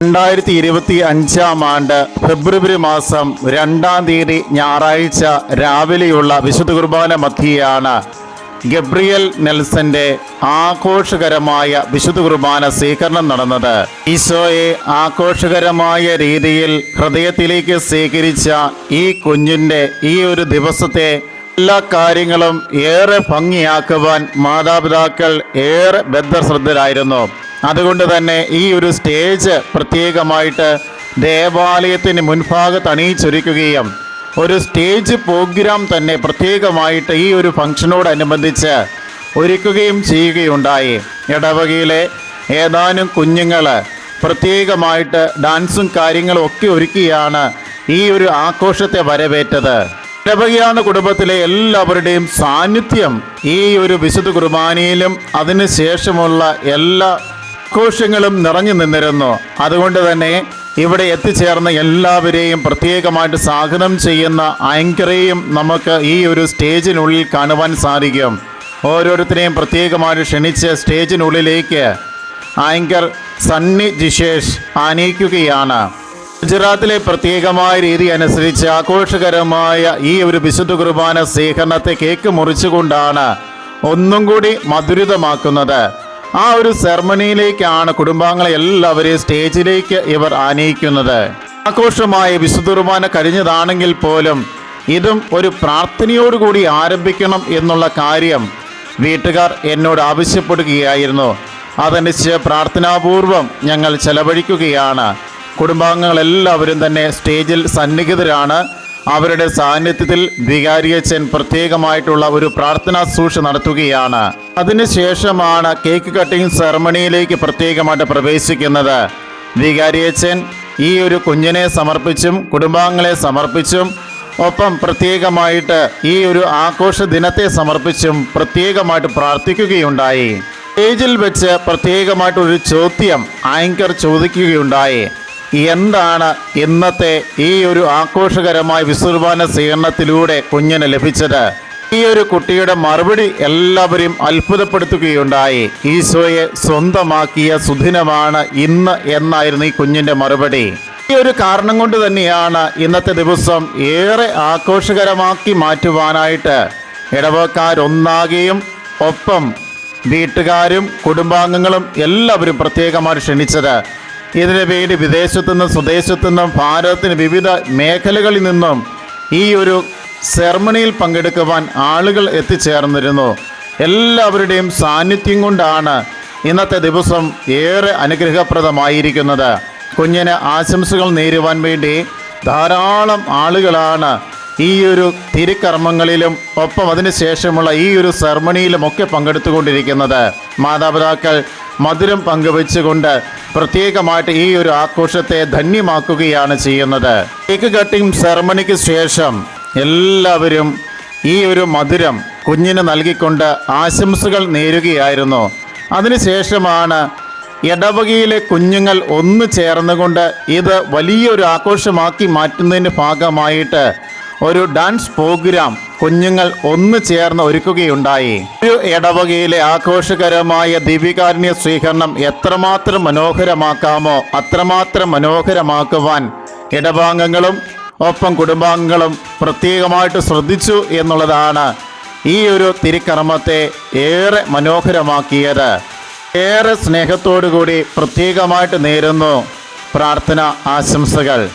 രണ്ടായിരത്തി ഇരുപത്തി അഞ്ചാം ആണ്ട് ഫെബ്രുവരി മാസം രണ്ടാം തീയതി ഞായറാഴ്ച രാവിലെയുള്ള വിശുദ്ധ കുർബാന മധ്യയാണ് ഗബ്രിയൽ നെൽസന്റെ ആഘോഷകരമായ വിശുദ്ധ കുർബാന സ്വീകരണം നടന്നത്. ഈശോയെ ആഘോഷകരമായ രീതിയിൽ ഹൃദയത്തിലേക്ക് സ്വീകരിച്ച ഈ കുഞ്ഞിന്റെ ഈ ഒരു ദിവസത്തെ എല്ലാ കാര്യങ്ങളും ഏറെ ഭംഗിയാക്കുവാൻ മാതാപിതാക്കൾ ഏറെ ബദ്ധശ്രദ്ധരായിരുന്നു അതുകൊണ്ട് തന്നെ ഈ ഒരു സ്റ്റേജ് പ്രത്യേകമായിട്ട് ദേവാലയത്തിന് മുൻഭാഗത്ത് അണിയിച്ചൊരുക്കുകയും ഒരു സ്റ്റേജ് പ്രോഗ്രാം തന്നെ പ്രത്യേകമായിട്ട് ഈ ഒരു ഫംഗ്ഷനോടനുബന്ധിച്ച് ഒരുക്കുകയും ചെയ്യുകയുണ്ടായി. ഇടവകയിലെ ഏതാനും കുഞ്ഞുങ്ങൾ പ്രത്യേകമായിട്ട് ഡാൻസും കാര്യങ്ങളും ഒക്കെ ഒരുക്കിയാണ് ഈ ഒരു ആഘോഷത്തെ വരവേറ്റത്. ഇടവകയാണ് കുടുംബത്തിലെ എല്ലാവരുടെയും സാന്നിധ്യം. ഈ ഒരു വിശുദ്ധ കുർബാനയിലും അതിനുശേഷമുള്ള എല്ലാ ആഘോഷങ്ങളും നിറഞ്ഞു നിന്നിരുന്നു. അതുകൊണ്ട് തന്നെ ഇവിടെ എത്തിച്ചേർന്ന എല്ലാവരെയും പ്രത്യേകമായിട്ട് സ്വാഗതം ചെയ്യുന്ന ആങ്കറേയും നമുക്ക് ഈ ഒരു സ്റ്റേജിനുള്ളിൽ കാണുവാൻ സാധിക്കും. ഓരോരുത്തരെയും പ്രത്യേകമായിട്ട് ക്ഷണിച്ച് സ്റ്റേജിനുള്ളിലേക്ക് ആങ്കർ സണ്ണി ജിഷേഷ് ആനയിക്കുകയാണ്. ഗുജറാത്തിലെ പ്രത്യേകമായ രീതി അനുസരിച്ച് ആഘോഷകരമായ ഈ ഒരു വിശുദ്ധ കുർബാന സ്വീകരണത്തെ കേക്ക് മുറിച്ചുകൊണ്ടാണ് ഒന്നും കൂടി മധുരിതമാക്കുന്നത്. ആ ഒരു സെർമണിയിലേക്കാണ് കുടുംബാംഗങ്ങളെ എല്ലാവരെയും സ്റ്റേജിലേക്ക് ഇവർ ആനയിക്കുന്നത്. ആഘോഷമായ വിശുദ്ധ കുർബാന കഴിഞ്ഞതാണെങ്കിൽ പോലും ഇതും ഒരു പ്രാർത്ഥനയോടുകൂടി ആരംഭിക്കണം എന്നുള്ള കാര്യം വീട്ടുകാർ എന്നോട് ആവശ്യപ്പെടുകയായിരുന്നു. അതനുസരിച്ച് പ്രാർത്ഥനാപൂർവം ഞങ്ങൾ ചെലവഴിക്കുകയാണ്. കുടുംബാംഗങ്ങളെല്ലാവരും തന്നെ സ്റ്റേജിൽ സന്നിഹിതരാണ്. അവരുടെ സാന്നിധ്യത്തിൽ വികാരിയച്ഛൻ പ്രത്യേകമായിട്ടുള്ള ഒരു പ്രാർത്ഥനാ സൂക്ഷ നടത്തുകയാണ്. അതിനുശേഷമാണ് കേക്ക് കട്ടിംഗ് സെറമണിയിലേക്ക് പ്രത്യേകമായിട്ട് പ്രവേശിക്കുന്നത്. വികാരിയച്ഛൻ ഈ ഒരു കുഞ്ഞിനെ സമർപ്പിച്ചും കുടുംബാംഗങ്ങളെ സമർപ്പിച്ചും ഒപ്പം പ്രത്യേകമായിട്ട് ഈ ഒരു ആഘോഷ ദിനത്തെ സമർപ്പിച്ചും പ്രത്യേകമായിട്ട് പ്രാർത്ഥിക്കുകയുണ്ടായി. സ്റ്റേജിൽ വെച്ച് പ്രത്യേകമായിട്ടൊരു ചോദ്യം ആങ്കർ ചോദിക്കുകയുണ്ടായി. എന്താണ് ഇന്നത്തെ ഈ ഒരു ആഘോഷകരമായ വിസുർബാന സ്വീകരണത്തിലൂടെ കുഞ്ഞിന് ലഭിച്ചത്? ഈ ഒരു കുട്ടിയുടെ മറുപടി എല്ലാവരെയും അത്ഭുതപ്പെടുത്തുകയുണ്ടായി. ഈശോയെ സ്വന്തമാക്കിയ സുദിനമാണ് ഇന്ന് എന്നായിരുന്നു ഈ കുഞ്ഞിന്റെ മറുപടി. ഈ ഒരു കാരണം കൊണ്ട് തന്നെയാണ് ഇന്നത്തെ ദിവസം ഏറെ ആഘോഷകരമാക്കി മാറ്റുവാനായിട്ട് ഇടവക്കാരൊന്നാകെയും ഒപ്പം വീട്ടുകാരും കുടുംബാംഗങ്ങളും എല്ലാവരും പ്രത്യേകമായി ക്ഷണിച്ചത്. ഇതിനു വേണ്ടി വിദേശത്തു നിന്നും സ്വദേശത്തു നിന്നും ഭാരതത്തിന് വിവിധ മേഖലകളിൽ നിന്നും ഈ ഒരു സെർമണിയിൽ പങ്കെടുക്കുവാൻ ആളുകൾ എത്തിച്ചേർന്നിരുന്നു. എല്ലാവരുടെയും സാന്നിധ്യം കൊണ്ടാണ് ഇന്നത്തെ ദിവസം ഏറെ അനുഗ്രഹപ്രദമായിരിക്കുന്നത്. കുഞ്ഞിന് ആശംസകൾ നേരുവാൻ വേണ്ടി ധാരാളം ആളുകളാണ് ഈ ഒരു തിരുക്കർമ്മങ്ങളിലും ഒപ്പം അതിനുശേഷമുള്ള ഈ ഒരു സെർമണിയിലും ഒക്കെ പങ്കെടുത്തുകൊണ്ടിരിക്കുന്നത്. മാതാപിതാക്കൾ മധുരം പങ്കുവെച്ചുകൊണ്ട് പ്രത്യേകമായിട്ട് ഈ ഒരു ആഘോഷത്തെ ധന്യമാക്കുകയാണ് ചെയ്യുന്നത്. കേക്ക് കട്ടിംഗ് സെറമണിക്ക് ശേഷം എല്ലാവരും ഈ ഒരു മധുരം കുഞ്ഞിന് നൽകിക്കൊണ്ട് ആശംസകൾ നേരുകയായിരുന്നു. അതിനുശേഷമാണ് ഇടവകയിലെ കുഞ്ഞുങ്ങൾ ഒന്നു ചേർന്നുകൊണ്ട് ഇത് വലിയൊരു ആഘോഷമാക്കി മാറ്റുന്നതിന്റെ ഭാഗമായിട്ട് ഒരു ഡാൻസ് പ്രോഗ്രാം കുഞ്ഞുങ്ങൾ ഒന്നു ചേർന്ന് ഒരുക്കുകയുണ്ടായി. ഒരു ഇടവകയിലെ ആഘോഷകരമായ ദിവ്യകാരുണ്യ സ്വീകരണം എത്രമാത്രം മനോഹരമാക്കാമോ അത്രമാത്രം മനോഹരമാക്കുവാൻ ഇടവാംഗങ്ങളും ഒപ്പം കുടുംബാംഗങ്ങളും പ്രത്യേകമായിട്ട് ശ്രദ്ധിച്ചു എന്നുള്ളതാണ് ഈ ഒരു തിരുക്കർമ്മത്തെ ഏറെ മനോഹരമാക്കിയത്. ഏറെ സ്നേഹത്തോടു കൂടി പ്രത്യേകമായിട്ട് നേരുന്നു പ്രാർത്ഥന ആശംസകൾ.